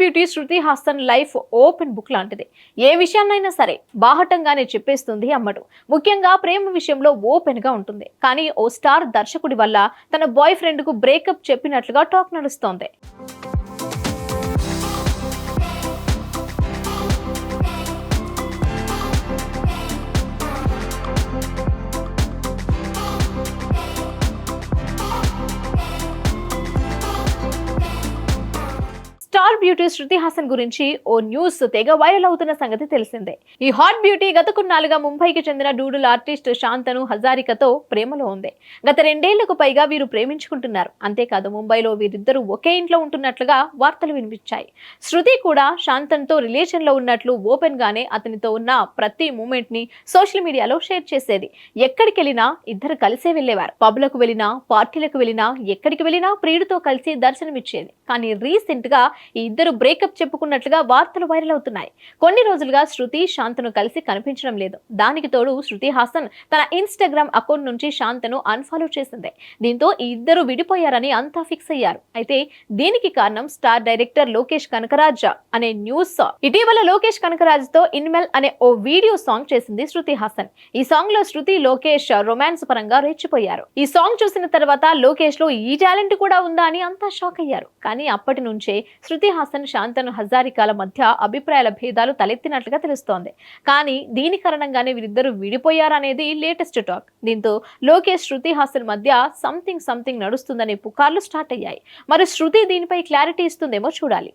Beauty Shruti Haasan life open book లాంటిది. ఏ విషయాన్నైనా సరే బాహటంగానే చెప్పేస్తుంది అమ్మడు. ముఖ్యంగా ప్రేమ విషయంలో ఓపెన్గా ఉంటుంది. కానీ ఓ స్టార్ దర్శకుడి వల్ల తన బాయ్ ఫ్రెండ్కు బ్రేకప్ చెప్పినట్లుగా టాక్ నడుస్తోంది. బ్యూటీ శృతి హాసన్ గురించి ఓ న్యూస్ తెగ వైరల్ అవుతున్న సంగతి తెలిసిందే. ఈ హాట్ బ్యూటీ గత కొన్నాళ్ళుగా ముంబైకి చెందిన డూడుల్ ఆర్టిస్ట్ శాంతను హజారికతో ప్రేమలో ఉంది. గత రెండేళ్ళకు పైగా వీరు ప్రేమించుకుంటున్నారు. అంతేకాదు ముంబైలో వీరిద్దరూ ఒకే ఇంట్లో ఉంటున్నట్లుగా వార్తలు వినిపించాయి. శృతి కూడా శాంతన్తో రిలేషన్లో ఉన్నట్లు ఓపెన్ గానే అతనితో ఉన్న ప్రతి మూమెంట్ని సోషల్ మీడియాలో షేర్ చేసేది. ఎక్కడికి వెళ్ళినా ఇద్దరు కలిసే వెళ్ళేవారు. పబ్లకు వెళ్ళినా పార్టీలకు వెళ్ళినా ఎక్కడికి వెళ్ళినా ప్రియుడితో కలిసి దర్శనమిచ్చేది. కానీ రీసెంట్గా ఈ ఇద్దరు బ్రేకప్ చెప్పుకున్నట్లుగా వార్తలు వైరల్ అవుతున్నాయి. కొన్ని రోజులుగా శృతి శాంతను కలిసి కనిపించడం లేదు. దానికి తోడు శృతి హాసన్ తన ఇన్స్టాగ్రామ్ అకౌంట్ నుంచి శాంతను అన్ఫాలో చేసింది. దీంతో ఈ ఇద్దరు విడిపోయారని అంతా ఫిక్స్ అయ్యారు. అయితే దీనికి కారణం స్టార్ డైరెక్టర్ లోకేష్ కనకరాజ్ అనే న్యూస్ ఇటీవల లోకేష్ కనకరాజ్తో ఇన్మెల్ అనే ఓ వీడియో సాంగ్ చేసింది శృతి హాసన్. ఈ సాంగ్లో శృతి లోకేష్ రొమాన్స్ పరంగా రెచ్చిపోయారు. ఈ సాంగ్ చూసిన తర్వాత లోకేష్లో ఈ టాలెంట్ కూడా ఉందా అని అంతా షాక్ అయ్యారు. కానీ అప్పటి నుంచే శృతి హసన్ శాంతను హజారికాల మధ్య అభిప్రాయాల భేదాలు తలెత్తినట్లుగా తెలుస్తోంది. కానీ దీని కారణంగానే వీరిద్దరూ విడిపోయారనేది లేటెస్ట్ టాక్. దీంతో లోకేష్ శృతి హాసన్ మధ్య సంథింగ్ సంథింగ్ నడుస్తుందనే పుకార్లు స్టార్ట్ అయ్యాయి. మరి శృతి దీనిపై క్లారిటీ ఇస్తుందేమో చూడాలి.